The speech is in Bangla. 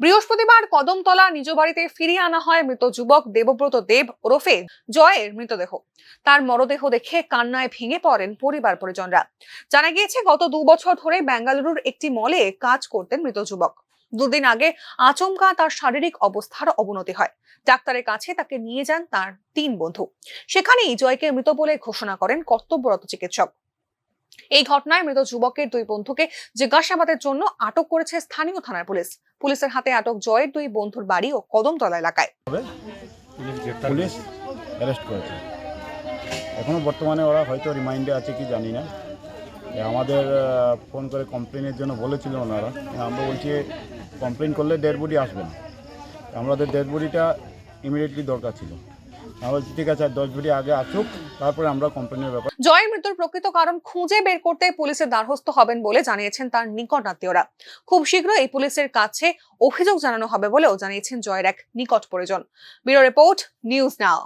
বৃহস্পতিবার কদমতলা নিজ বাড়িতে ফিরিয়ে আনা হয় মৃত যুবক দেবব্রত দেব ওরফে জয়ের মৃতদেহ। তার মরদেহ দেখে কান্নায় ভেঙে পড়েন পরিবার পরিজনরা। জানা গিয়েছে, গত দু বছর ধরে বেঙ্গালুরুর একটি মলে কাজ করতেন মৃত যুবক। দুদিন আগে আচমকা তার শারীরিক অবস্থার অবনতি হয়। ডাক্তারের কাছে তাকে নিয়ে যান তার তিন বন্ধু। সেখানেই জয়কে মৃত বলে ঘোষণা করেন কর্তব্যরত চিকিৎসক। এই ঘটনায় মৃত যুবকের দুই বন্ধুকে জিজ্ঞাসাবাদের জন্য আটক করেছে স্থানীয় থানার পুলিশ। পুলিশের হাতে আটক জয়ের দুই বন্ধুর বাড়ি ও কদমতলা এলাকায়। এখনও বর্তমানে ওরা হয়তো রিমাইন্ডে আছে কি জানি না। আমাদের ফোন করে কমপ্লেনের জন্য বলেছিল ওনারা। আমরা বলছি, কমপ্লেন করলে ডেড বডি আসবে না। আমাদের ডেড বডিটা ইমিডিয়েটলি দরকার ছিল। বলছি আমরা কমপ্লেনের ব্যাপার জয়ের মৃত্যুর প্রকৃত কারণ খুঁজে বের করতে পুলিশের দ্বারস্থ হবেন বলে জানিয়েছেন তার নিকট আত্মীয়রা। খুব শীঘ্রই এই পুলিশের কাছে অভিযোগ জানানো হবে বলেও জানিয়েছেন জয়ের এক নিকট পরিজন। Bureau report, news now.